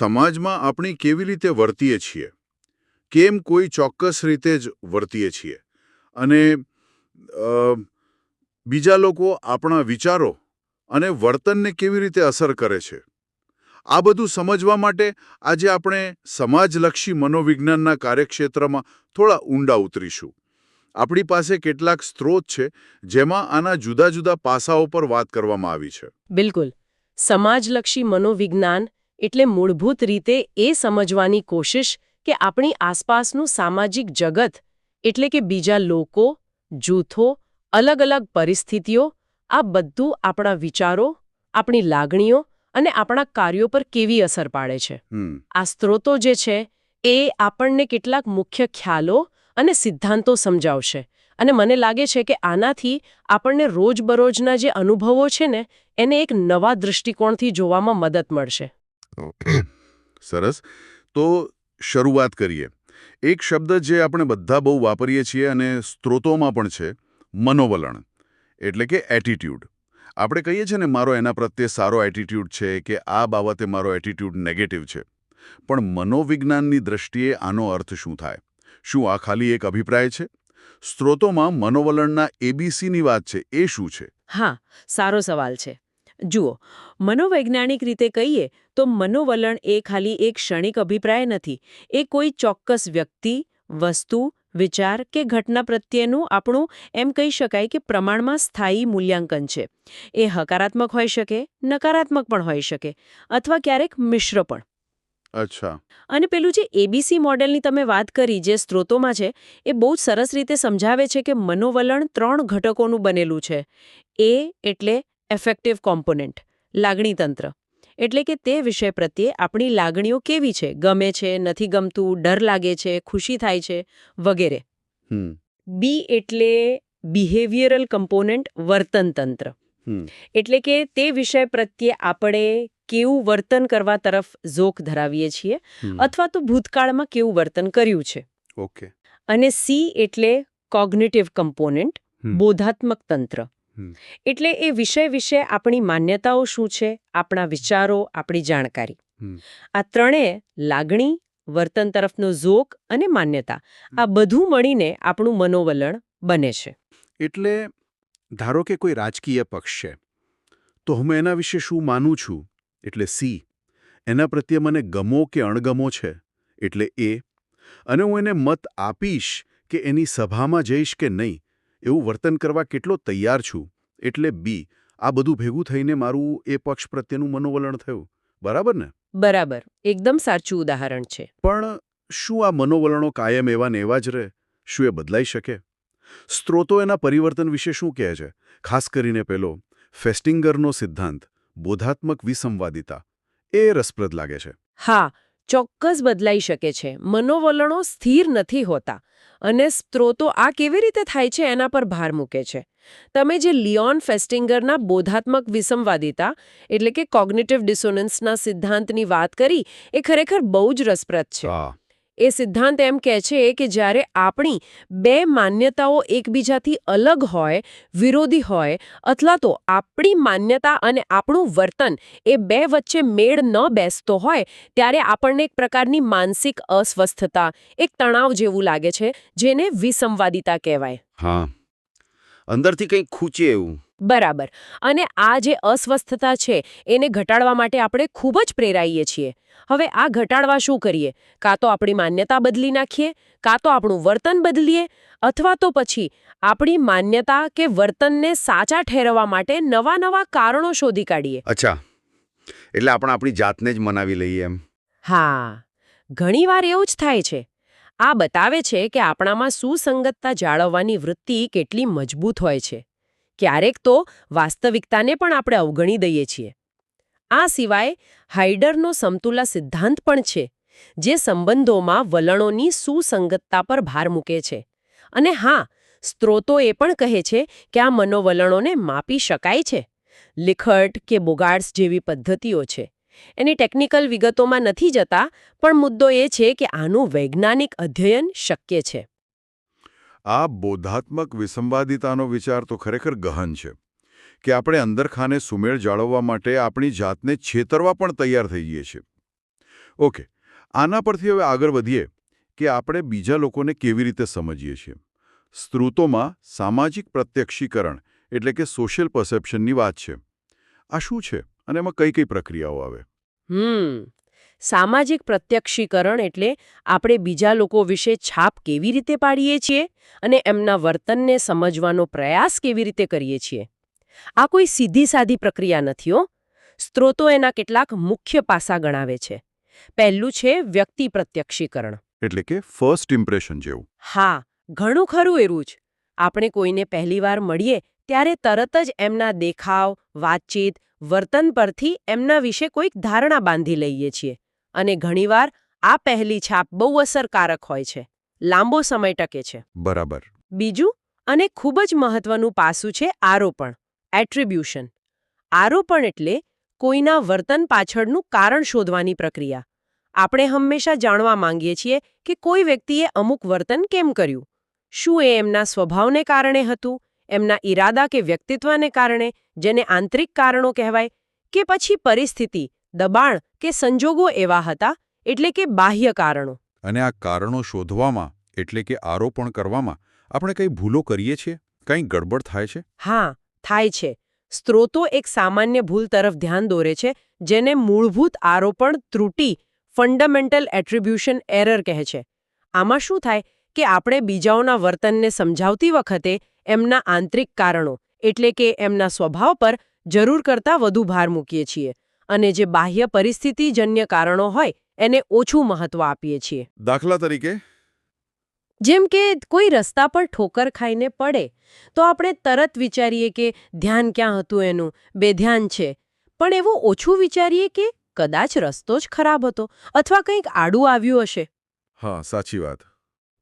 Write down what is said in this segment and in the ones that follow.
સમાજમાં આપણે કેવી રીતે વર્તીએ છીએ? કેમ કોઈ ચોક્કસ રીતે જ વર્તીએ છીએ? અને બીજા લોકો આપણા વિચારો અને વર્તનને કેવી રીતે અસર કરે છે? આ બધું સમજવા માટે આજે આપણે સમાજલક્ષી મનોવિજ્ઞાનના કાર્યક્ષેત્રમાં થોડા ઊંડા ઉતરીશું. આપણી પાસે કેટલાક સ્ત્રોત છે, જેમાં આના જુદા જુદા પાસાઓ પર વાત કરવામાં આવી છે. બિલકુલ. સમાજલક્ષી મનોવિજ્ઞાન એટલે મૂળભૂત રીતે એ સમજવાની કોશિશ કે આપણી આસપાસનું સામાજિક જગત એટલે કે બીજા લોકો જૂથો અલગ અલગ પરિસ્થિતિઓ આ બધું આપણા વિચારો આપણી લાગણીઓ અને આપણા કાર્યો પર કેવી અસર પાડે છે. આ સ્ત્રોતો જે છે એ આપણને કેટલાક મુખ્ય ખ્યાલો અને સિદ્ધાંતો સમજાવશે. અને મને લાગે છે કે આનાથી આપણને રોજબરોજના જે અનુભવો છે ને એને એક નવા દૃષ્ટિકોણથી જોવામાં મદદ મળશે. સરસ. તો શરૂઆત કરીએ. એક શબ્દ જે આપણે બધા બહુ વાપરીએ છીએ અને સ્ત્રોતોમાં પણ છે, મનોવલણ, એટલે કે એટીટ્યૂડ આપણે કહીએ છીએ ને, મારો એના પ્રત્યે સારો એટીટ્યૂડ છે કે આ બાબતે મારો એટીટ્યૂડ નેગેટિવ છે. પણ મનોવિજ્ઞાનની દ્રષ્ટિએ આનો અર્થ શું થાય? શું આ ખાલી એક અભિપ્રાય છે? સ્ત્રોતોમાં મનોવલણના એબીસીની વાત છે, એ શું છે? હા, સારો સવાલ છે. જુઓ મનોવૈજ્ઞાનિક રીતે કહીએ તો મનોવલણ એ ખાલી એક ક્ષણિક અભિપ્રાય નથી એ કોઈ ચોક્કસ વ્યક્તિ વસ્તુ વિચાર કે ઘટના પ્રત્યેનું આપણું એમ કહી શકાય કે પ્રમાણમાં સ્થાયી મૂલ્યાંકન છે. એ હકારાત્મક હોઈ શકે નકારાત્મક પણ હોઈ શકે અથવા ક્યારેક મિશ્ર પણ. અચ્છા. અને પેલું જે એબીસી મોડેલની તમે વાત કરી જે સ્ત્રોતોમાં છે એ બહુ જ સરસ રીતે સમજાવે છે કે મનોવલણ ત્રણ ઘટકોનું બનેલું છે. એ એટલે એફેક્ટિવ કોમ્પોનેન્ટ લાગણી તંત્ર. એટલે કે તે વિષય પ્રત્યે આપણી લાગણીઓ કેવી છે? ગમે છે નથી ગમતું ડર લાગે છે ખુશી થાય છે વગેરે. બી એટલે બિહેવિયરલ કમ્પોનેન્ટ વર્તન તંત્ર. એટલે કે તે વિષય પ્રત્યે આપણે કેવું વર્તન કરવા તરફ ઝોક ધરાવીએ છીએ અથવા તો ભૂતકાળમાં કેવું વર્તન કર્યું છે. ઓકે. અને સી એટલે કોગ્નિટિવ કમ્પોનેન્ટ બોધાત્મક તંત્ર. એટલે એ વિષય વિશે આપણી માન્યતાઓ શું છે આપણા વિચારો આપણી જાણકારી. આ ત્રણેય લાગણી વર્તન તરફનો ઝોક અને માન્યતા આ બધું મળીને આપણું મનોવલણ બને છે. એટલે ધારો કે કોઈ રાજકીય પક્ષ છે તો હું એના વિશે શું માનું છું? એટલે સી. એના પ્રત્યે મને ગમો કે અણગમો છે? એટલે એ. અને હું એને મત આપીશ કે એની સભામાં જઈશ કે નહીં? એવું વર્તન કરવા કેટલો તૈયાર છું એટલે બી આ બધું ભેગું થઈને મારું એ પક્ષ પ્રત્યેનું મનોવલણ થયું. બરાબર ને? બરાબર. એકદમ સાચું ઉદાહરણ છે. પણ શું આ મનોવલણો કાયમ એવા ને એવા જ રહે? શું એ બદલાઈ શકે? સ્ત્રોતો એના પરિવર્તન વિશે શું કહે છે? ખાસ કરીને પેલો ફેસ્ટિંગરનો સિદ્ધાંત બોધાત્મક વિસંવાદિતા. એ રસપ્રદ લાગે છે. હા ચોક્કસ બદલાઈ શકે છે. મનોવલણો સ્થિર નથી હોતા અને સ્ત્રોતો આ કેવી રીતે થાય છે એના પર ભાર મૂકે છે. તમે જે લિયોન ફેસ્ટિંગરના બોધાત્મક વિસંવાદિતા, એટલે કે કોગ્નિટિવ ડિસોનન્સના સિદ્ધાંતની વાત કરી, એ ખરેખર બહુ જ રસપ્રદ છે. એ સિદ્ધાંત એમ કહે છે કે જ્યારે આપણી બે માન્યતાઓ એકબીજાથી અલગ હોય, વિરોધી હોય, અથવા તો આપણી માન્યતા અને આપણું વર્તન એ બે વચ્ચે મેળ ન બેસતો હોય, ત્યારે આપણને એક પ્રકારની માનસિક અસ્વસ્થતા, એક તણાવ જેવું લાગે છે, જેને વિસંવાદિતા કહેવાય. હા. અંદરથી કંઈક ખૂચે એવું. બરાબર. અને આ જે અસ્વસ્થતા છે એને ઘટાડવા માટે આપણે ખૂબ જ પ્રેરાઈએ છીએ. હવે આ ઘટાડવા શું કરીએ? કાં તો આપણી માન્યતા બદલી નાખીએ કાં તો આપણું વર્તન બદલીએ અથવા તો પછી આપણી માન્યતા કે વર્તનને સાચા ઠેરવવા માટે નવા નવા કારણો શોધી કાઢીએ. અચ્છા. એટલે આપણે આપણી જાતને જ મનાવી લઈએ એમ. હા. ઘણીવાર એવું જ થાય છે. આ બતાવે છે કે આપણામાં સુસંગતતા જાળવવાની વૃત્તિ કેટલી મજબૂત હોય છે. ક્યારેક તો વાસ્તવિકતાને પણ આપણે અવગણી દઈએ છીએ. આ સિવાય હાઇડરનો સમતુલા સિદ્ધાંત પણ છે, જે સંબંધોમાં વલણોની સુસંગતતા પર ભાર મૂકે છે. અને હા, સ્ત્રોતો એ પણ કહે છે કે આ મનોવલણોને માપી શકાય છે. લિખટ કે બોગાર્ડ્સ જેવી પદ્ધતિઓ છે. એની ટેકનિકલ વિગતોમાં નથી જતા, પણ મુદ્દો એ છે કે આનું વૈજ્ઞાનિક અધ્યયન શક્ય છે. આ બોધાત્મક વિસંવાદિતાનો વિચાર તો ખરેખર ગહન છે કે આપણે અંદરખાને સુમેળ જાળવવા માટે આપણી જાતને છેતરવા પણ તૈયાર થઈ જઈએ છીએ. ઓકે, આના પરથી હવે આગળ વધીએ કે આપણે બીજા લોકોને કેવી રીતે સમજીએ છીએ. સ્ત્રોતોમાં સામાજિક પ્રત્યક્ષીકરણ એટલે કે સોશિયલ પરસેપ્શનની વાત છે. આ શું છે? અને એમાં કઈ કઈ પ્રક્રિયાઓ આવે? હમ સામાજિક પ્રત્યક્ષીકરણ એટલે આપણે બીજા લોકો વિશે છાપ કેવી રીતે પાડીએ છીએ અને એમના વર્તનને સમજવાનો પ્રયાસ કેવી રીતે કરીએ છીએ. આ કોઈ સીધી સાધી પ્રક્રિયા નથી હો. સ્ત્રોતો એના કેટલાક મુખ્ય પાસા ગણાવે છે. પહેલું છે વ્યક્તિ પ્રત્યક્ષીકરણ. એટલે કે ફર્સ્ટ ઇમ્પ્રેશન જેવું. હા ઘણું ખરું એવું જ. આપણે કોઈને પહેલીવાર મળીએ ત્યારે તરત જ એમના દેખાવ વાતચીત વર્તન પરથી એમના વિશે કોઈક ધારણા બાંધી લઈએ છીએ. અને ઘણીવાર આ પહેલી છાપ બહુ અસરકારક હોય છે. લાંબો સમય ટકે છે. બરાબર. બીજું અને ખૂબ જ મહત્વનું પાસું છે આરોપણ એટ્રીબ્યુશન આરોપણ એટલે કોઈના વર્તન પાછળનું કારણ શોધવાની પ્રક્રિયા. આપણે હંમેશા જાણવા માંગીએ છીએ કે કોઈ વ્યક્તિએ અમુક વર્તન કેમ કર્યું? શું એ એમના સ્વભાવને કારણે હતું? એમના ઈરાદા કે વ્યક્તિત્વને કારણે? જેને આંતરિક કારણો કહેવાય? કે પછી પરિસ્થિતિ? દબાણ કે સંજોગો એવા હતા એટલે કે બાહ્ય કારણો. અને આ કારણો શોધવામાં એટલે કે આરોપણ કરવામાં આપણે કંઈ ભૂલો કરીએ છીએ? કંઈ ગડબડ થાય છે? હા થાય છે. સ્ત્રોતો એક સામાન્ય ભૂલ તરફ ધ્યાન દોરે છે જેને મૂળભૂત આરોપણ ત્રુટી ફંડામેન્ટલ એટ્રીબ્યુશન એરર કહે છે. આમાં શું થાય કે આપણે બીજાઓના વર્તનને સમજાવતી વખતે એમના આંતરિક કારણો એટલે કે એમના સ્વભાવ પર જરૂર કરતાં વધુ ભાર મૂકીએ છીએ. અને જે બાહ્ય પરિસ્થિતિજન્ય કારણો હોય એને ઓછું મહત્વ આપીએ છીએ. દાખલા તરીકે? જેમ કે કોઈ રસ્તા પર ઠોકર ખાઈને પડે તો આપણે તરત વિચારીએ કે ધ્યાન ક્યાં હતું એનું? બેધ્યાન છે. પણ એવું ઓછું વિચારીએ કે કદાચ રસ્તો જ ખરાબ હતો અથવા કંઈક આડું આવ્યું હશે. હા સાચી વાત.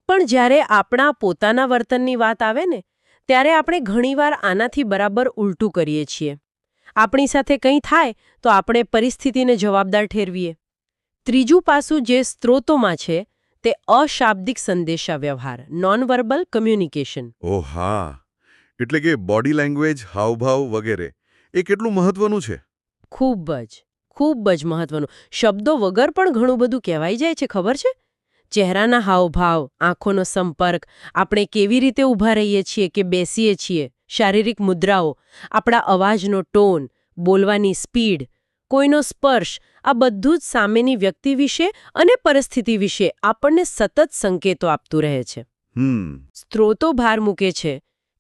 પણ જ્યારે આપણા પોતાના વર્તનની વાત આવે ને ત્યારે આપણે ઘણીવાર આનાથી બરાબર ઉલટું કરીએ છીએ. આપણી સાથે કંઈ થાય તો આપણે પરિસ્થિતિને જવાબદાર ઠેરવીએ. ત્રીજું પાસું જે સ્ત્રોતોમાં છે તે અશાબ્દિક સંદેશાવ્યવહાર નોન વર્બલ કમ્યુનિકેશન ઓ હા એટલે કે બોડી લેંગ્વેજ હાવભાવ વગેરે એ કેટલું મહત્વનું છે? ખૂબ જ ખૂબ જ મહત્વનું. શબ્દો વગર પણ ઘણું બધું કહેવાઈ જાય છે ખબર છે? ચહેરાના હાવભાવ આંખોનો સંપર્ક આપણે કેવી રીતે ઊભા રહીએ છીએ કે બેસીએ છીએ? શારીરિક મુદ્રાઓ આપણા અવાજનો ટોન બોલવાની સ્પીડ કોઈનો સ્પર્શ આ બધું જ સામેની વ્યક્તિ વિશે અને પરિસ્થિતિ વિશે આપણને સતત સંકેતો આપતું રહે છે. સ્ત્રોતો ભાર મૂકે છે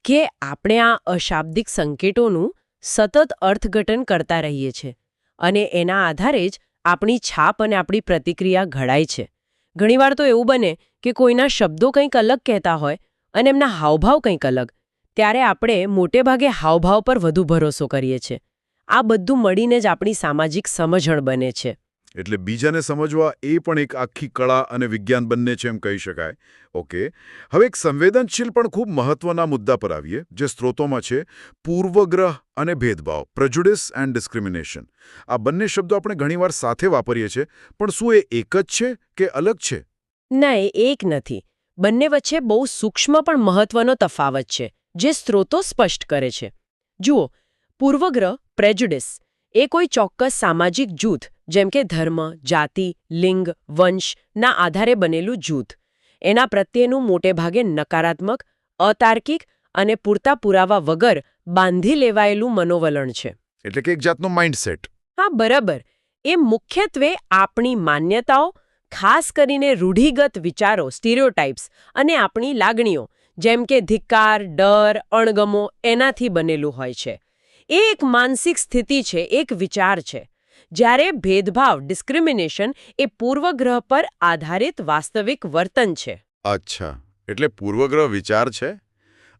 કે આપણે આ અશાબ્દિક સંકેતોનું સતત અર્થઘટન કરતા રહીએ છીએ અને એના આધારે જ આપણી છાપ અને આપણી પ્રતિક્રિયા ઘડાય છે. ઘણીવાર તો એવું બને કે કોઈના શબ્દો કંઈક અલગ કહેતા હોય અને એમના હાવભાવ કંઈક અલગ ત્યારે આપણે મોટેભાગે હાવભાવ પર વધુ ભરોસો કરીએ છીએ. આ બધું મળીને જ આપણી સામાજિક સમજણ બને છે. એટલે બીજાને સમજવા એ પણ એક આખી કળા અને વિજ્ઞાન બંને છે એમ કહી શકાય. ઓકે. હવે એક સંવેદનશીલ પણ ખૂબ મહત્વના મુદ્દા પર આવીએ જે સ્ત્રોતોમાં છે પૂર્વગ્રહ અને ભેદભાવ પ્રજુડિસ એન્ડ ડિસ્ક્રિમિનેશન આ બંને શબ્દો આપણે ઘણીવાર સાથે વાપરીએ છીએ પણ શું એ એક જ છે કે અલગ છે? ના એ એક નથી. બંને વચ્ચે બહુ સૂક્ષ્મ પણ મહત્વનો તફાવત છે. જે સ્ત્રોતો સ્પષ્ટ કરે છે. જુઓ પૂર્વગ્રહ પ્રેજુડિસ એ કોઈ ચોક્કસ સામાજિક જૂથ જેમ કે ધર્મ જાતિ લિંગ વંશના આધારે બનેલું જૂથ. એના પ્રત્યેનું મોટેભાગે નકારાત્મક અતાર્કિક અને પૂરતા પુરાવા વગર બાંધી લેવાયેલું મનોવલણ છે. એટલે કે એક જાતનું માઇન્ડસેટ હા બરાબર. એ મુખ્યત્વે આપણી માન્યતાઓ ખાસ કરીને રૂઢિગત વિચારો સ્ટીરિયોટાઇપ્સ અને આપણી લાગણીઓ જેમ કે ધિક્કાર ડર અણગમો એનાથી બનેલું હોય છે. એ એક માનસિક સ્થિતિ છે એક વિચાર છે. જ્યારે ભેદભાવ ડિસ્ક્રિમિનેશન એ પૂર્વગ્રહ પર આધારિત વાસ્તવિક વર્તન છે. અચ્છા એટલે પૂર્વગ્રહ વિચાર છે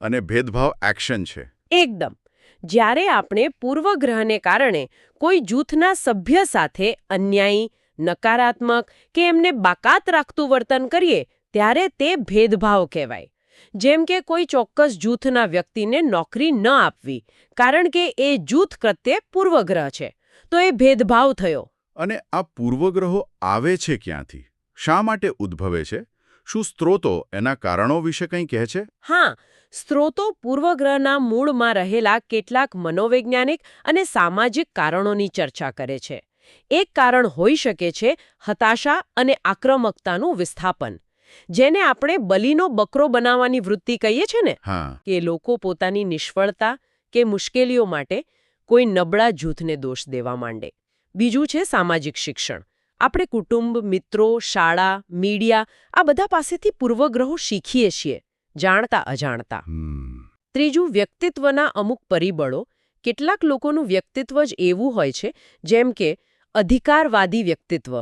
અને ભેદભાવ એક્શન છે. એકદમ. જ્યારે આપણે પૂર્વગ્રહને કારણે કોઈ જૂથના સભ્ય સાથે અન્યાયી નકારાત્મક કે એમને બાકાત રાખતું વર્તન કરીએ ત્યારે તે ભેદભાવ કહેવાય. જેમ કે કોઈ ચોક્કસ જૂથના વ્યક્તિને નોકરી ન આપવી કારણ કે એ જૂથ પ્રત્યે પૂર્વગ્રહ છે. તો એ ભેદભાવ થયો. અને આ પૂર્વગ્રહો આવે છે ક્યાંથી? શા માટે ઉદ્ભવે છે? શું સ્ત્રોતો એના કારણો વિશે કંઈ કહે છે? હા સ્ત્રોતો પૂર્વગ્રહના મૂળમાં રહેલા કેટલાક મનોવૈજ્ઞાનિક અને સામાજિક કારણોની ચર્ચા કરે છે. એક કારણ હોઈ શકે છે હતાશા અને આક્રમકતાનું વિસ્થાપન. જેને આપણે બલીનો બકરો બનાવવાની વૃત્તિ કહીએ છીએ ને કે લોકો પોતાની નિષ્ફળતા કે મુશ્કેલીઓ માટે કોઈ નબળા જૂથને દોષ દેવા માંડે. બીજું છે સામાજિક શિક્ષણ. આપણે કુટુંબ મિત્રો શાળા મીડિયા આ બધા પાસેથી પૂર્વગ્રહો શીખીએ છીએ જાણતા અજાણતા. ત્રીજું વ્યક્તિત્વના અમુક પરિબળો. કેટલાક લોકોનું વ્યક્તિત્વ જ એવું હોય છે જેમ કે અધિકારવાદી વ્યક્તિત્વ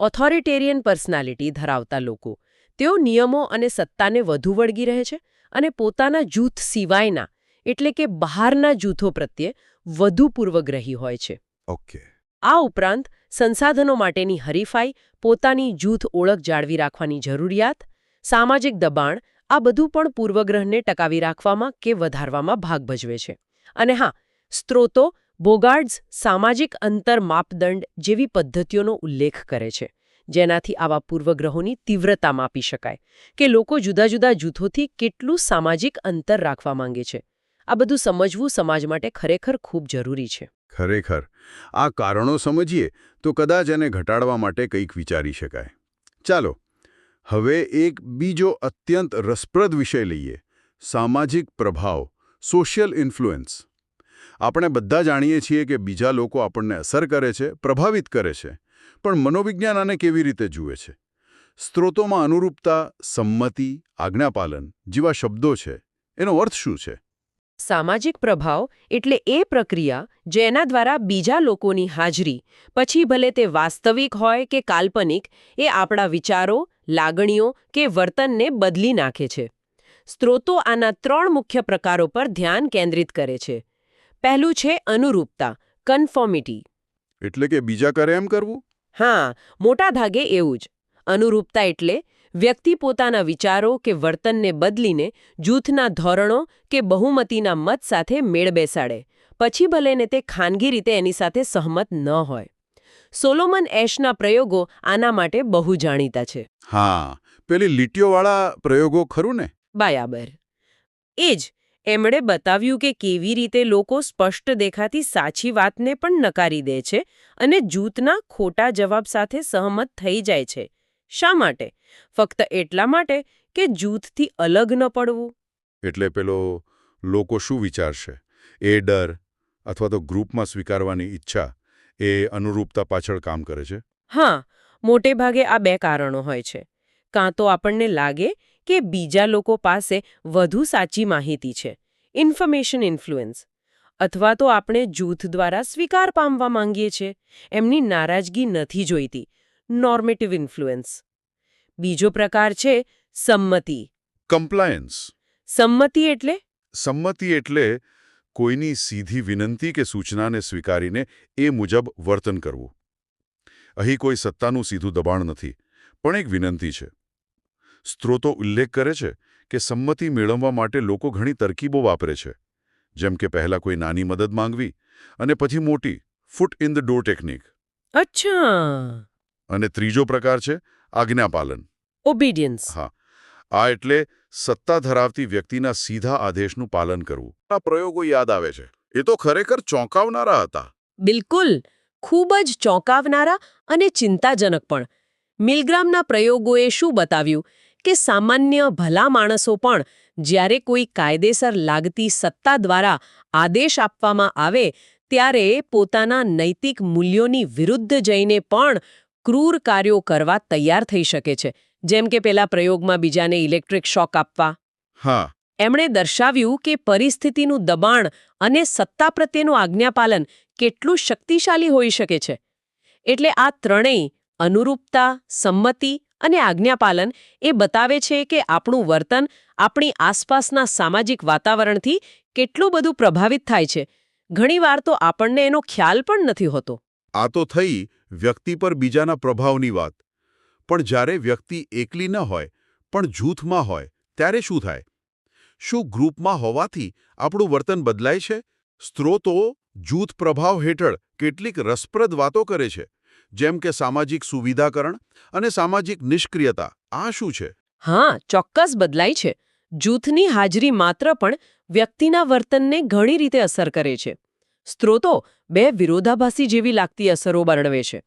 ઓથોરિટેરિયન પર્સનાલિટી ધરાવતા લોકો તેઓ નિયમો અને સત્તાને વધુ વળગી રહે છે અને પોતાના જૂથ સિવાયના એટલે કે બહારના જૂથો પ્રત્યે વધુ પૂર્વગ્રહી હોય છે. ઓકે. આ ઉપરાંત સંસાધનો માટેની હરીફાઈ પોતાની જૂથ ઓળખ જાળવી રાખવાની જરૂરિયાત સામાજિક દબાણ આ બધું પણ પૂર્વગ્રહને ટકાવી રાખવામાં કે વધારવામાં ભાગ ભજવે છે. અને હા સ્ત્રોતો બોગાર્ડ્સ સામાજિક અંતર માપદંડ જેવી પદ્ધતિઓનો ઉલ્લેખ કરે છે. જેનાથી આવા પૂર્વગ્રહોની તીવ્રતા માપી શકાય, કે લોકો જુદા જુદા જૂથોથી કેટલું સામાજિક અંતર રાખવા માંગે છે. આ બધું સમજવું સમાજ માટે ખરેખર ખૂબ જરૂરી છે. ખરેખર. આ કારણો સમજીએ તો કદાચ એને ઘટાડવા માટે કંઈક વિચારી શકાય. ચાલો, હવે એક બીજો અત્યંત રસપ્રદ વિષય લઈએ. સામાજિક પ્રભાવ સોશિયલ ઇન્ફ્લુઅન્સ આપણે બધા જાણીએ છીએ કે બીજા લોકો આપણને અસર કરે છે, પ્રભાવિત કરે છે. પણ મનોવિજ્ઞાન આને કેવી રીતે જુએ છે? સ્ત્રોતોમાં અનુરૂપતા સંમતિ આજ્ઞાપાલન જેવા શબ્દો છે. એનો અર્થ શું છે? સામાજિક પ્રભાવ એટલે એ પ્રક્રિયા જેના દ્વારા બીજા લોકોની હાજરી પછી ભલે તે વાસ્તવિક હોય કે કાલ્પનિક એ આપણા વિચારો લાગણીઓ કે વર્તનને બદલી નાખે છે. સ્ત્રોતો આના ત્રણ મુખ્ય પ્રકારો પર ધ્યાન કેન્દ્રિત કરે છે. પહેલું છે અનુરૂપતા કન્ફોર્મિટી એટલે કે બીજા કરે એમ કરવું? હા મોટા ભાગે એવું જ. અનુરૂપતા એટલે વ્યક્તિ પોતાના વિચારો કે વર્તનને બદલીને જૂથના ધોરણો કે બહુમતીના મત સાથે મેળ બેસાડે. પછી ભલેને તે ખાનગી રીતે એની સાથે સહમત ન હોય. સોલોમન એશના પ્રયોગો આના માટે બહુ જાણીતા છે. હા પેલી લીટીઓવાળા પ્રયોગો ખરું ને? બરાબર. એ જ. એમણે બતાવ્યું કે કેવી રીતે લોકો સ્પષ્ટ દેખાતી સાચી વાતને પણ નકારી દે છે અને જૂથના ખોટા જવાબ સાથે સહમત થઈ જાય છે. શા માટે? ફક્ત એટલા માટે કે જૂથથી અલગ ન પડવું. એટલે પેલો લોકો શું વિચારશે? એ ડર અથવા તો ગ્રુપમાં સ્વીકારવાની ઈચ્છા એ અનુરૂપતા પાછળ કામ કરે છે? હા મોટે ભાગે આ બે કારણો હોય છે. કાં તો આપણને લાગે કે બીજા લોકો પાસે વધુ સાચી માહિતી છે. ઇન્ફોર્મેશન ઇન્ફ્લુઅન્સ અથવા તો આપણે જૂથ દ્વારા સ્વીકાર પામવા માંગીએ છીએ. એમની નારાજગી નથી જોઈતી. નોર્મેટિવ ઇન્ફ્લુઅન્સ બીજો પ્રકાર છે સંમતિ. કમ્પ્લાયન્સ સંમતિ એટલે? સંમતિ એટલે કોઈની સીધી વિનંતી કે સૂચનાને સ્વીકારીને એ મુજબ વર્તન કરવું. અહીં કોઈ સત્તાનું સીધું દબાણ નથી પણ એક વિનંતી છે. સ્ત્રોતો ઉલ્લેખ કરે છે કે સંમતિ મેળવવા માટે લોકો ઘણી તરકીબો વાપરે છે. જેમ કે પહેલા કોઈ નાની મદદ માંગવી અને પછી મોટી foot in the door technique અચ્છા. અને ત્રીજો પ્રકાર છે આજ્ઞાપાલન ઓબિડિયન્સ હા. આ એટલે સત્તા ધરાવતી વ્યક્તિના સીધા આદેશનું પાલન કરવું. આ પ્રયોગો યાદ આવે છે. એ તો ખરેખર ચોંકાવનારા હતા. બિલકુલ. ખૂબ જ ચોંકાવનારા અને ચિંતાજનક પણ. મિલગ્રામના પ્રયોગોએ શું બતાવ્યું? કે સામાન્ય ભલા માણસો પણ જ્યારે કોઈ કાયદેસર લાગતી સત્તા દ્વારા આદેશ આપવામાં આવે ત્યારે પોતાના નૈતિક મૂલ્યોની વિરુદ્ધ જઈને પણ ક્રૂર કાર્યો કરવા તૈયાર થઈ શકે છે. જેમ કે પેલા પ્રયોગમાં બીજાને ઇલેક્ટ્રિક શોક આપવા. હા. એમણે દર્શાવ્યું કે પરિસ્થિતિનું દબાણ અને સત્તા પ્રત્યેનું આજ્ઞાપાલન કેટલું શક્તિશાળી હોઈ શકે છે. એટલે આ ત્રણેય અનુરૂપતા સંમતિ અને આજ્ઞાપાલન એ બતાવે છે કે આપણું વર્તન આપણી આસપાસના સામાજિક વાતાવરણથી કેટલું બધું પ્રભાવિત થાય છે. ઘણીવાર તો આપણને એનો ખ્યાલ પણ નથી હોતો. આ તો થઈ વ્યક્તિ પર બીજાના પ્રભાવની વાત. પણ જ્યારે વ્યક્તિ એકલી ન હોય, પણ જૂથમાં હોય, ત્યારે શું થાય? શું ગ્રુપમાં હોવાથી આપણું વર્તન બદલાય છે? સ્ત્રોતો જૂથ પ્રભાવ હેઠળ કેટલીક રસપ્રદ વાતો કરે છે. જેમ કે સામાજિક સુવિધાકરણ અને સામાજિક નિષ્ક્રિયતા આ શું છે? હા ચોક્કસ બદલાય છે. જૂથની હાજરી માત્ર પણ વ્યક્તિના વર્તનને ઘણી રીતે અસર કરે છે. સ્ત્રોતો બે વિરોધાભાસી જેવી લાગતી અસરો વર્ણવે છે.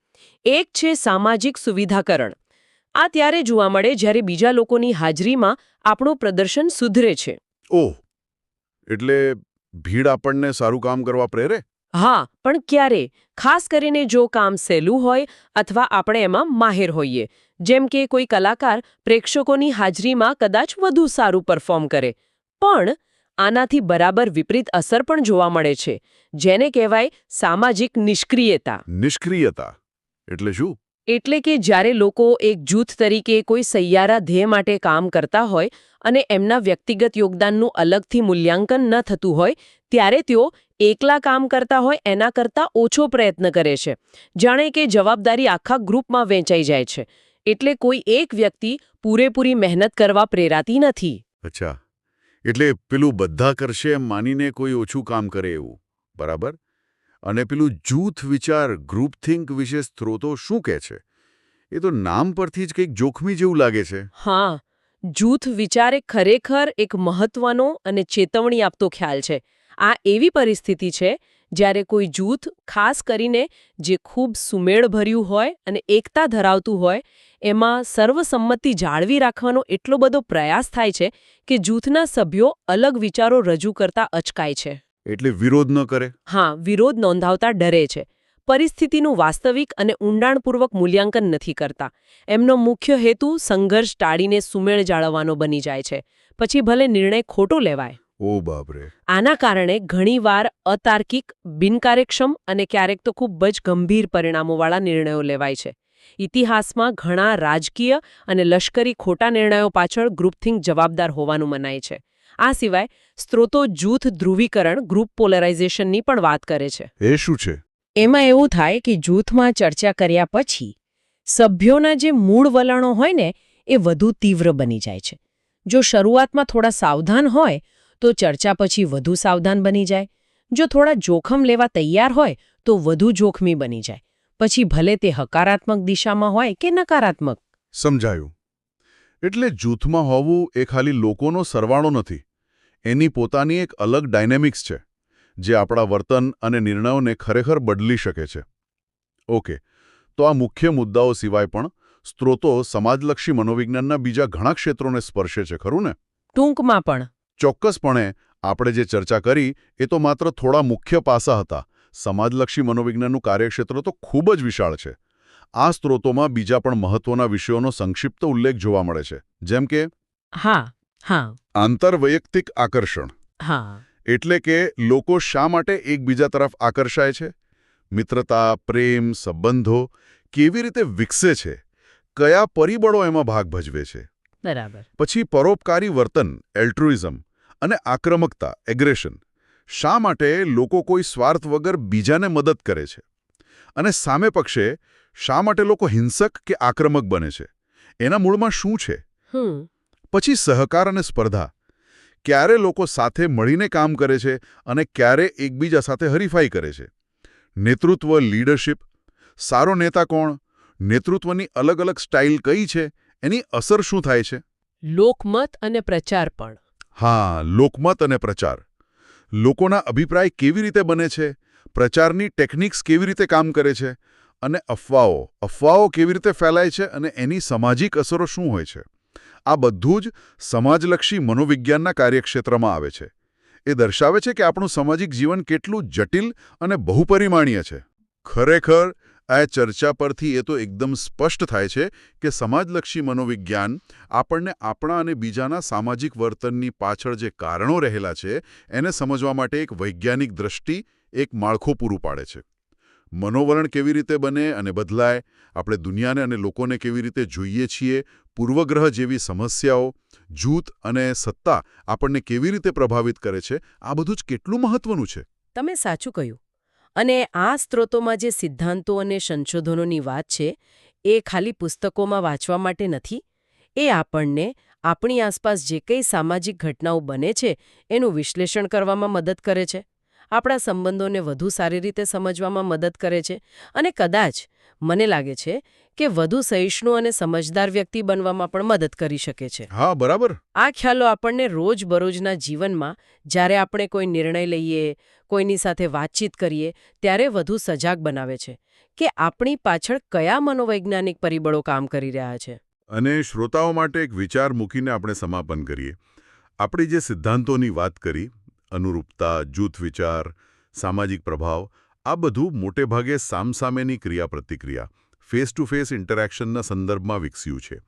એક છે સામાજિક સુવિધાકરણ. આ ત્યારે જોવા મળે જ્યારે બીજા લોકોની હાજરીમાં આપણું પ્રદર્શન સુધરે છે. ઓહ! એટલે ભીડ આપણને સારું કામ કરવા પ્રેરે? હા પણ ક્યારે? ખાસ કરીને જો કામ સહેલું હોય અથવા આપણે એમાં માહેર હોઈએ. જેમ કે કોઈ કલાકાર પ્રેક્ષકોની હાજરીમાં કદાચ વધુ સારું પરફોર્મ કરે. પણ આનાથી બરાબર વિપરીત અસર પણ જોવા મળે છે. જેને કહેવાય સામાજિક નિષ્ક્રિયતા. નિષ્ક્રિયતા. એટલે શું? એટલે કે જ્યારે લોકો એક જૂથ તરીકે કોઈ સૈયારા ધ્યેય માટે કામ કરતા હોય અને એમના વ્યક્તિગત યોગદાનનું અલગથી મૂલ્યાંકન ન થતું હોય ત્યારે તેઓ એકલા કામ કરતા હોય એના કરતાં ઓછો પ્રયત્ન કરે છે. જાણે કે જવાબદારી આખા ગ્રુપમાં વહેંચાઈ જાય છે. એટલે કોઈ એક વ્યક્તિ પૂરેપૂરી મહેનત કરવા પ્રેરાતી નથી. અચ્છા. એટલે પેલું બધા કરશે એમ માનીને કોઈ ઓછું કામ કરે એવું. બરાબર? અને પેલું જૂથ વિચાર ગ્રુપ થિંક વિશે સ્ત્રોતો શું કહે છે? એ તો નામ પરથી જ કંઈક જોખમી જેવું લાગે છે. હા. જૂથ વિચાર એ ખરેખર એક મહત્વનો અને ચેતવણી આપતો ખ્યાલ છે. આ એવી પરિસ્થિતિ છે જ્યારે કોઈ જૂથ ખાસ કરીને જે ખૂબ સુમેળભર્યું હોય અને એકતા ધરાવતું હોય એમાં સર્વસંમતિ જાળવી રાખવાનો એટલો બધો પ્રયાસ થાય છે કે જૂથના સભ્યો અલગ વિચારો રજૂ કરતા અચકાય છે. એટલે વિરોધ ન કરે? હા વિરોધ નોંધાવતા ડરે છે. પરિસ્થિતિનું વાસ્તવિક અને ઊંડાણપૂર્વક મૂલ્યાંકન નથી કરતા. એમનો મુખ્ય હેતુ સંઘર્ષ ટાળીને સુમેળ જાળવવાનો બની જાય છે. પછી ભલે નિર્ણય ખોટો લેવાય. ઓ બાપરે. આના કારણે ઘણીવાર અતાર્કિક બિનકાર્યક્ષમ અને ક્યારેક તો ખૂબ જ ગંભીર પરિણામોવાળા નિર્ણયો લેવાય છે. ઇતિહાસમાં ઘણા રાજકીય અને લશ્કરી ખોટા નિર્ણયો પાછળ ગ્રુપથિંક જવાબદાર હોવાનું મનાય છે. આ સિવાય સ્ત્રોતો જૂથ ધ્રુવીકરણ ગ્રુપ પોલરાઇઝેશનની પણ વાત કરે છે. એ શું છે? એમાં એવું થાય કે જૂથમાં ચર્ચા કર્યા પછી સભ્યોના જે મૂળ વલણો હોય ને એ વધુ તીવ્ર બની જાય છે. જો શરૂઆતમાં થોડા સાવધાન હોય તો ચર્ચા પછી વધુ સાવધાન બની જાય. જો થોડા જોખમ લેવા તૈયાર હોય તો વધુ જોખમી બની જાય. પછી ભલે તે હકારાત્મક દિશામાં હોય કે નકારાત્મક. સમજાયું. એટલે જૂથમાં હોવું એ ખાલી લોકોનો સરવાળો નથી. એની પોતાની એક અલગ ડાયનેમિક્સ છે જે આપણા વર્તન અને નિર્ણયોને ખરેખર બદલી શકે છે. ઓકે તો આ મુખ્ય મુદ્દાઓ સિવાય પણ સ્ત્રોતો સમાજલક્ષી મનોવિજ્ઞાનના બીજા ઘણા ક્ષેત્રોને સ્પર્શે છે ખરું ને? ટૂંકમાં પણ. ચોક્કસપણે આપણે જે ચર્ચા કરી એ તો માત્ર થોડા મુખ્ય પાસા હતા. સમાજલક્ષી મનોવિજ્ઞાનનું કાર્યક્ષેત્ર તો ખૂબ જ વિશાળ છે. આ સ્ત્રોતોમાં બીજા પણ મહત્વના વિષયોનો સંક્ષિપ્ત ઉલ્લેખ જોવા મળે છે. જેમ કે હા હા. આંતરવૈયક્તિક આકર્ષણ. હા. એટલે કે લોકો શા માટે એકબીજા તરફ આકર્ષાય છે? મિત્રતા પ્રેમ સંબંધો કેવી રીતે વિકસે છે? કયા પરિબળો એમાં ભાગ ભજવે છે? બરાબર. પછી પરોપકારી વર્તન એલ્ટ્રુઇઝમ અને આક્રમકતા એગ્રેશન શા માટે લોકો કોઈ સ્વાર્થ વગર બીજાને મદદ કરે છે? અને સામે પક્ષે શા માટે લોકો હિંસક કે આક્રમક બને છે? એના મૂળમાં શું છે? પછી સહકાર અને સ્પર્ધા. ક્યારે લોકો સાથે મળીને કામ કરે છે અને ક્યારે એકબીજા સાથે હરીફાઈ કરે છે? નેતૃત્વ લીડરશિપ સારો નેતા કોણ? નેતૃત્વની અલગ અલગ સ્ટાઇલ કઈ છે? એની અસર શું થાય છે? લોકમત અને પ્રચાર પણ. હા, લોકમત અને પ્રચાર. લોકોના અભિપ્રાય કેવી રીતે બને છે? પ્રચારની ટેકનિક્સ કેવી રીતે કામ કરે છે? અને અફવાઓ અફવાઓ કેવી રીતે ફેલાય છે અને એની સામાજિક અસરો શું હોય છે? આ બધું જ સમાજલક્ષી મનોવિજ્ઞાનના કાર્યક્ષેત્રમાં આવે છે. એ દર્શાવે છે કે આપણું સામાજિક જીવન કેટલું જટિલ અને બહુપરિમાણીય છે. ખરેખર આ ચર્ચા પરથી એ તો એકદમ સ્પષ્ટ થાય છે કે સમાજલક્ષી મનોવિજ્ઞાન આપણને આપણા અને બીજાના સામાજિક વર્તનની પાછળ જે કારણો રહેલા છે, એને સમજવા માટે એક વૈજ્ઞાનિક દ્રષ્ટિ એક માળખું પૂરું પાડે છે. મનોવરણ કેવી રીતે બને અને બદલાય, આપણે દુનિયાને અને લોકોને કેવી રીતે જોઈએ છીએ, પૂર્વગ્રહ જેવી સમસ્યાઓ, જૂથ અને સત્તા આપણને કેવી રીતે પ્રભાવિત કરે છે, આ બધું જ કેટલું મહત્વનું છે? તમે સાચું કહ્યું. અને આ સ્ત્રોતોમાં જે સિદ્ધાંતો અને સંશોધનોની વાત છે, એ ખાલી પુસ્તકોમાં વાંચવા માટે નથી. એ આપણને આપણી આસપાસ જે કંઈ સામાજિક ઘટનાઓ બને છે, એનું વિશ્લેષણ કરવામાં મદદ કરે છે. આપણા સંબંધોને વધુ સારી રીતે સમજવામાં મદદ કરે છે અને કદાચ મને લાગે છે કે વધુ સહિષ્ણુ અને સમજદાર વ્યક્તિ બનવામાં પણ મદદ કરી શકે છે. હા બરાબર. આ ખ્યાલો આપણને રોજબરોજના જીવનમાં જ્યારે આપણે કોઈ નિર્ણય લઈએ કોઈની સાથે વાતચીત કરીએ ત્યારે વધુ સજાગ બનાવે છે કે આપણી પાછળ કયા મનોવૈજ્ઞાનિક પરિબળો કામ કરી રહ્યા છે. અને શ્રોતાઓ માટે એક વિચાર મૂકીને આપણે સમાપન કરીએ. આપણે જે સિદ્ધાંતોની વાત કરી અનુરૂપતા જૂથ વિચાર સામાજિક પ્રભાવ આ બધું મોટે ભાગે સામસામેની ક્રિયાપ્રતિક્રિયા ફેસ ટુ ફેસ ઇન્ટરેક્શનના સંદર્ભમાં વિકસ્યું છે.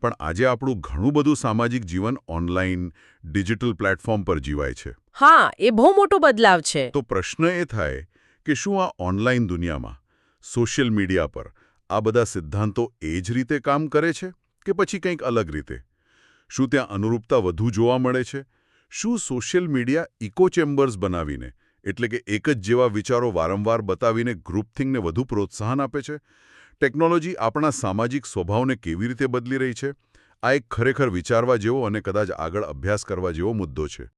પણ આજે આપણું ઘણું બધું સામાજિક જીવન ઓનલાઈન ડિજિટલ પ્લેટફોર્મ પર જીવાય છે. હા એ બહુ મોટો બદલાવ છે. તો પ્રશ્ન એ થાય કે શું આ ઓનલાઈન દુનિયામાં સોશિયલ મીડિયા પર આ બધા સિદ્ધાંતો એ જ રીતે કામ કરે છે કે પછી કંઈક અલગ રીતે? શું ત્યાં અનુરૂપતા વધુ જોવા મળે છે? શું સોશિયલ મીડિયા ઇકો ચેમ્બર્સ બનાવીને, એટલે કે એક જ જેવા વિચારો વારંવાર બતાવીને ગ્રુપથિંગને વધુ પ્રોત્સાહન આપે છે? ટેકનોલોજી આપણા સામાજિક સ્વભાવને કેવી રીતે બદલી રહી છે? આ એક ખરેખર વિચારવા જેવો અને કદાચ આગળ અભ્યાસ કરવા જેવો મુદ્દો છે.